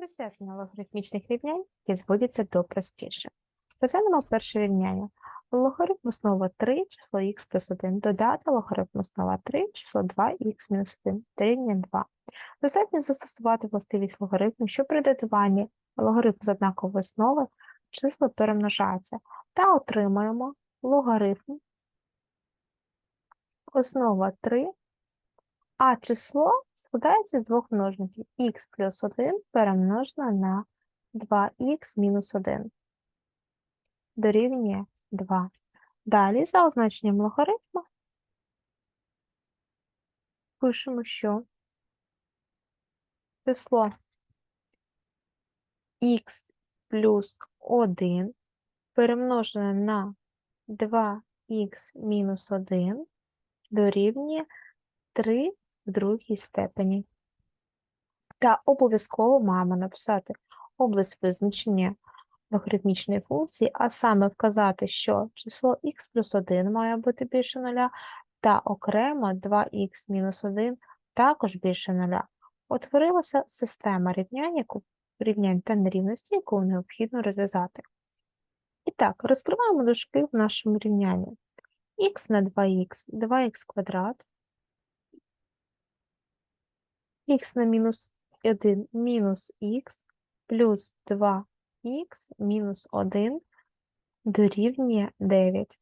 Розв'язання логарифмічних рівнянь, які зводяться до простіших. Розглянемо перше рівняння. Логарифм основа 3, число х плюс 1, додати логарифм основа 3, число 2х мінус 1, дорівнює 2. Достатньо застосувати властивість логарифму, що при додаванні логарифм з однакової основи числа перемножаються, та отримаємо логарифм основа 3, а число складається з двох множників х плюс 1 перемножено на 2х мінус 1 дорівнює 2. Далі, за означенням логарифму, пишемо, що число х плюс 1 перемножене на 2х мінус 1 дорівнює 3 в другій степені. Та обов'язково маємо написати область визначення логарифмічної функції, а саме вказати, що число х плюс 1 має бути більше 0, та окремо 2х мінус 1 також більше 0. Утворилася система рівнянь, яку, рівнянь та нерівності, яку необхідно розв'язати. І так, розкриваємо дужки в нашому рівнянні. х на 2х, 2х квадрат, х на мінус 1 мінус х плюс 2х мінус 1 дорівнює 9.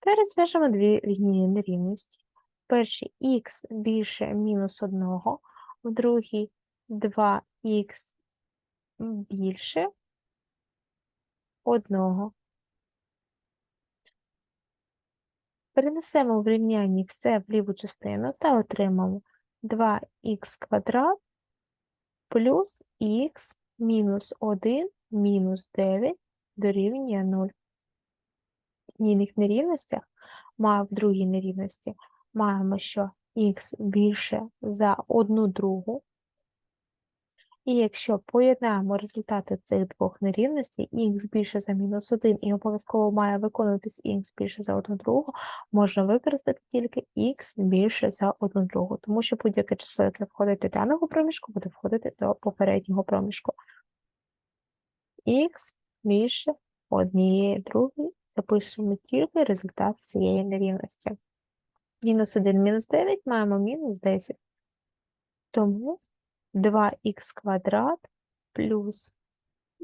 Та розв'яжемо дві лінійні нерівності. Перший х більше мінус 1, в другій 2х більше 1. Перенесемо в рівнянні все в ліву частину та отримаємо 2х квадрат плюс х мінус 1 мінус 9 дорівнює 0. В лінійних нерівностях в другій нерівності маємо, що х більше за 1 другу. І якщо поєднаємо результати цих двох нерівностей, х більше за мінус 1 і обов'язково має виконуватись х більше за 1 другу, можна використати тільки х більше за 1 другу, тому що будь-яке число, яке входить до даного проміжку, буде входити до попереднього проміжку. х більше однієї другої, запишемо тільки результат цієї нерівності. Мінус 1 мінус 9 маємо мінус 10. Тому 2х квадрат плюс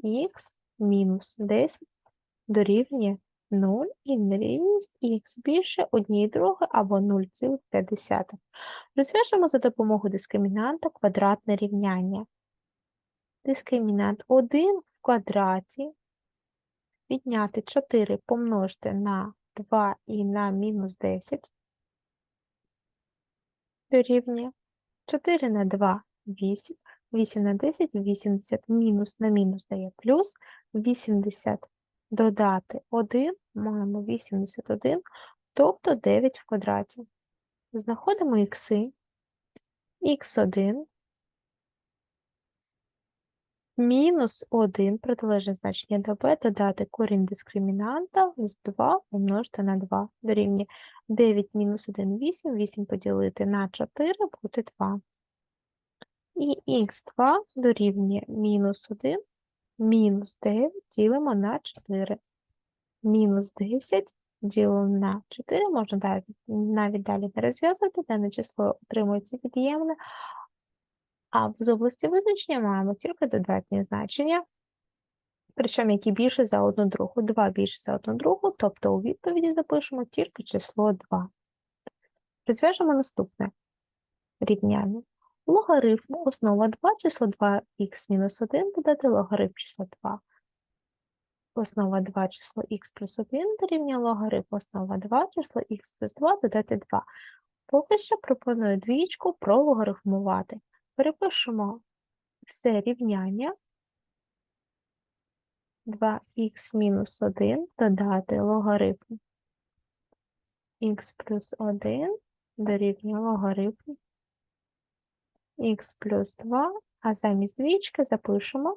х мінус 10 дорівнює 0 і нерівність х більше 1 другої або 0,5. Розв'яжемо за допомогою дискримінанта квадратне рівняння. Дискримінант 1 в квадраті відняти 4 помножити на 2 і на мінус 10 дорівнює 4 на 2 8, 8 на 10 80 мінус на мінус дає плюс 80 додати 1, маємо 81, тобто 9 в квадраті. Знаходимо ікси, х1 мінус 1, протилежне значення до b, додати корінь дискримінанта з 2 умножити на 2 дорівнює 9 мінус 1 – 8, 8 поділити на 4 буде 2. І х2 дорівнює мінус 1, мінус 9 ділимо на 4. Мінус 10 ділимо на 4, можна навіть, далі не розв'язувати, дане число отримується від'ємне, а з області визначення маємо тільки додатні значення, причому які більше за одну другу. 2 більше за одну другу, тобто у відповіді запишемо тільки число 2. Розв'яжемо наступне рівняння. Логарифм основа 2, число 2х мінус 1 додати логарифм числа 2. Основа 2 число х плюс 1 дорівнює логарифм основа 2 число х плюс 2 додати 2. Поки що пропоную двічку прологарифмувати. Перепишемо все рівняння 2х мінус 1 додати логарифм х плюс 1 дорівнює логарифм х плюс 2, а замість двічки запишемо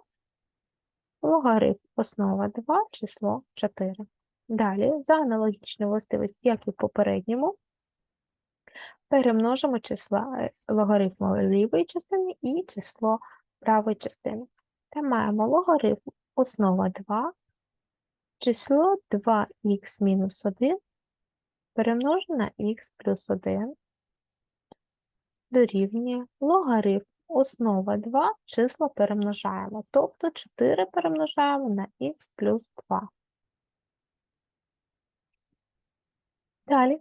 логарифм основа 2 число 4. Далі, за аналогічною властивістю, як і в попередньому, перемножимо числа е, логарифму лівої частини і число правої частини. Та маємо логарифм основа 2, число 2х мінус 1 перемножене на х плюс 1 дорівнює логарифм основа 2, числа перемножаємо, тобто 4 перемножаємо на х плюс 2. Далі,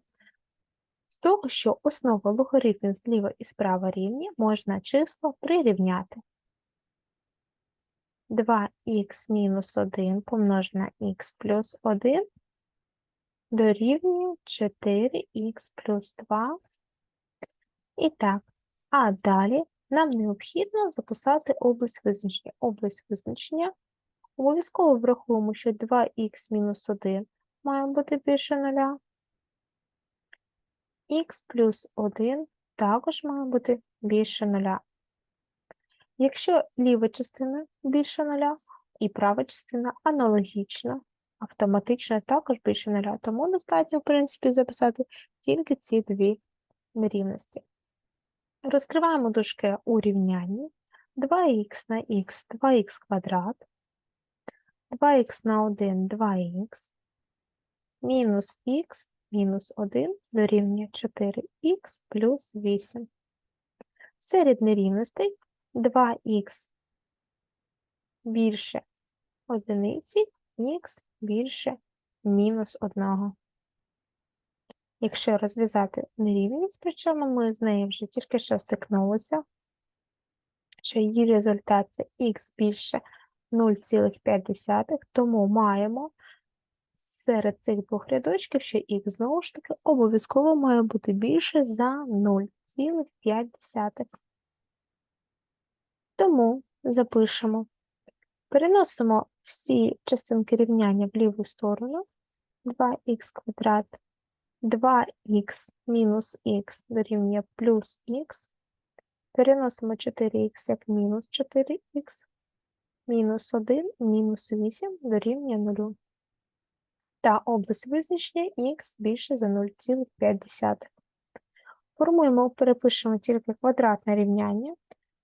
з того, що основа логарифмів зліва і справа рівні, можна числа прирівняти. 2х мінус 1 помножене на х плюс 1 дорівнює 4х плюс 2. І так, а далі нам необхідно записати область визначення. Область визначення обов'язково врахуємо, що 2х мінус 1 має бути більше 0. х плюс 1 також має бути більше 0. Якщо ліва частина більше 0 і права частина аналогічно, автоматично також більше 0, тому достатньо, в принципі, записати тільки ці дві нерівності. Розкриваємо дужки у рівнянні 2х на х 2х квадрат, 2х на 1 2х, мінус х мінус 1 дорівнює 4х плюс 8. Серед нерівностей 2х більше одиниці, х більше мінус 1. Якщо розв'язати нерівність, причому ми з нею вже тільки що стикнулися, що її результат це х більше 0,5, тому маємо серед цих двох рядочків, що х знову ж таки обов'язково має бути більше за 0,5. Тому запишемо, переносимо всі частинки рівняння в ліву сторону, 2х квадрат 2х мінус х дорівнює плюс х, переносимо 4х як мінус 4х, мінус 1 мінус 8 дорівнює 0. Та область визначення х більше за 0,5. Формуємо, перепишемо тільки квадратне рівняння.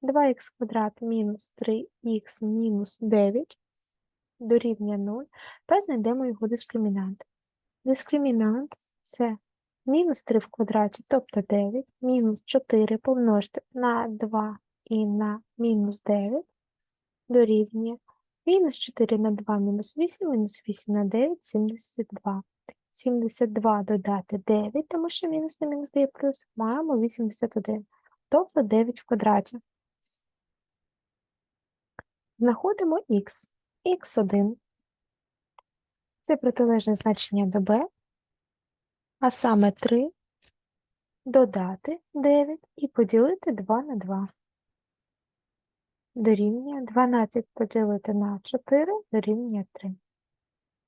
2х квадрат мінус 3х мінус 9 дорівнює 0 та знайдемо його дискримінант. Дискримінант це мінус 3 в квадраті, тобто 9, мінус 4 помножити на 2 і на мінус 9 дорівнює мінус 4 на 2 мінус 8, мінус 8 на 9 72. 72 додати 9, тому що мінус на мінус дає плюс, маємо 81, тобто 9 в квадраті. Знаходимо х. х1 це протилежне значення до b, а саме 3 додати 9 і поділити 2 на 2. Дорівнює 12 поділити на 4 дорівнює 3.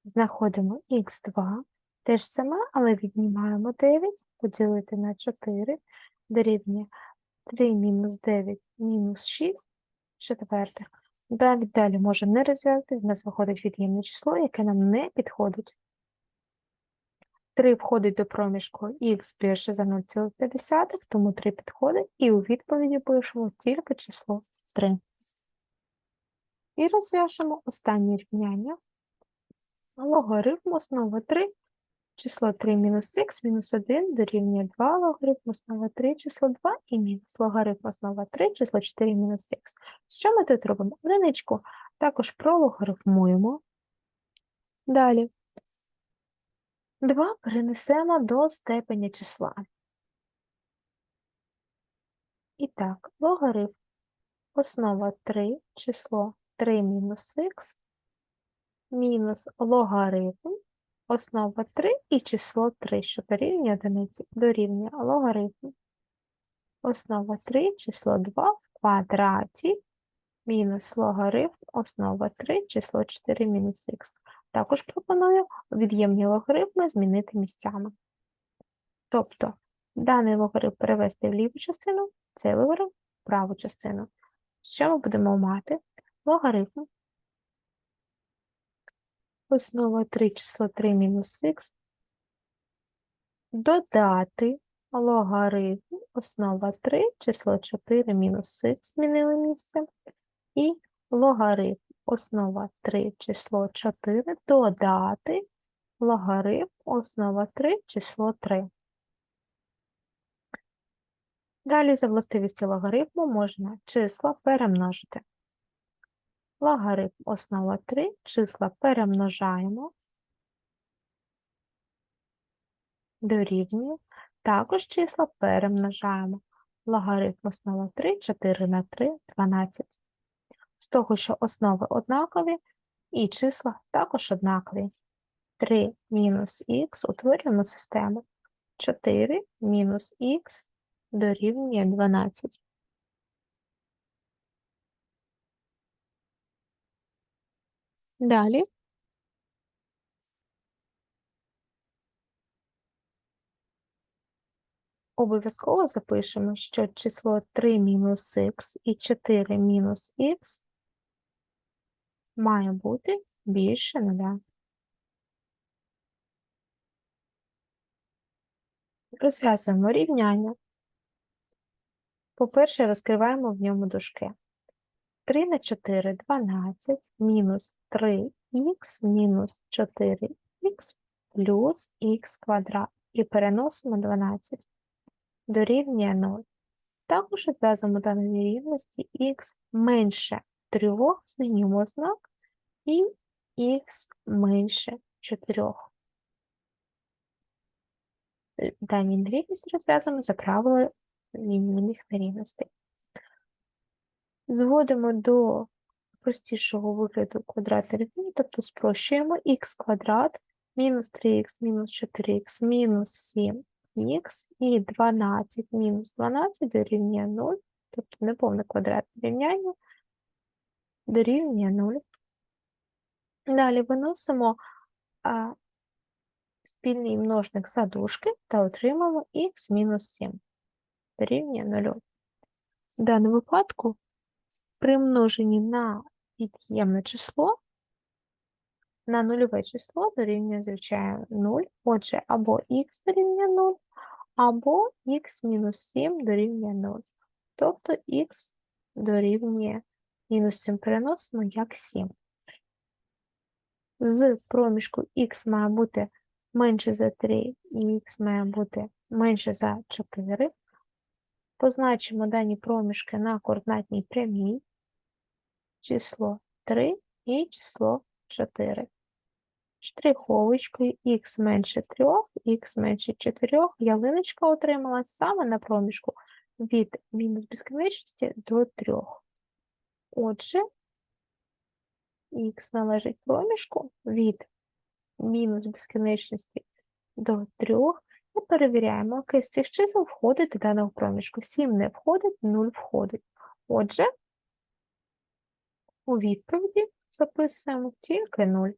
Знаходимо х2, те ж саме, але віднімаємо 9, поділити на 4 дорівнює 3 мінус 9 мінус 6 четвертих. Далі далі може не розв'язати, в нас виходить від'ємне число, яке нам не підходить. 3 входить до проміжку х більше за 0,5, тому 3 підходить, і у відповіді пишемо тільки число 3. І розв'яжемо останнє рівняння. Логарифм основа 3, число 3 мінус х мінус 1 дорівнює 2 логарифм основа 3, число 2 і мінус логарифм основа 3, число 4 мінус х. Що ми тут робимо? Одиничку також прологарифмуємо. Далі 2 перенесемо до степеня числа. І так, логарифм основа 3, число 3 мінус х, мінус логарифм, основа 3 і число 3, що дорівнює одиниці, дорівнює логарифм. Основа 3, число 2 в квадраті, мінус логарифм, основа 3, число 4 мінус х. Також пропоную від'ємні логарифми змінити місцями. Тобто, даний логарифм перевести в ліву частину, цей логарифм в праву частину. Що ми будемо мати? Логарифм. Основа 3 число 3 мінус х. Додати логарифм, основа 3 число 4 мінус х змінили місце. І логарифм основа 3 число 4 додати логарифм основа 3 число 3. Далі за властивістю логарифму можна числа перемножити. Логарифм основа 3, числа перемножаємо, дорівнює. Також числа перемножаємо. Логарифм основа 3, 4 на 3, 12. З того, що основи однакові, і числа також однакові. 3 мінус х утворюємо систему. 4 мінус х дорівнює 12. Далі обов'язково запишемо, що число 3 мінус х і 4 мінус х має бути більше нуля. Розв'язуємо рівняння. По-перше, розкриваємо в ньому дужки. 3 на 4 – 12, мінус 3х мінус 4х плюс х квадрат. І переносимо 12 дорівнює 0. Також розв'язуємо дані нерівності х менше 3, змінюємо знак, і х менше 4. Дані нерівності розв'язуємо за правилою лінійних нерівностей. Зводимо до простішого вигляду квадратної рівні, тобто спрощуємо х квадрат мінус 3х мінус 4х мінус 7х і 12 мінус 12 дорівнює 0, тобто неповне квадратне рівняння дорівнює 0. Далі виносимо а, спільний множник за дужки та отримаємо х мінус 7 дорівнює 0. В даному випадку при множенні на від'ємне число на нульове число дорівнює, звичайно, 0. Отже, або х дорівнює 0, або х мінус 7 дорівнює 0. Тобто х дорівнює мінус 7 переносимо як 7. З проміжку х має бути менше за 3 і х має бути менше за 4. Позначимо дані проміжки на координатній прямій число 3 і число 4. Штриховочкою х менше 3, х менше 4, ялиночка отрималась саме на проміжку від мінус безкінечності до 3. Отже, х належить проміжку від мінус безкінечності до 3 і перевіряємо, який з цих чисел входить до даного проміжку. 7 не входить, 0 входить. Отже, у відповіді записуємо тільки 0.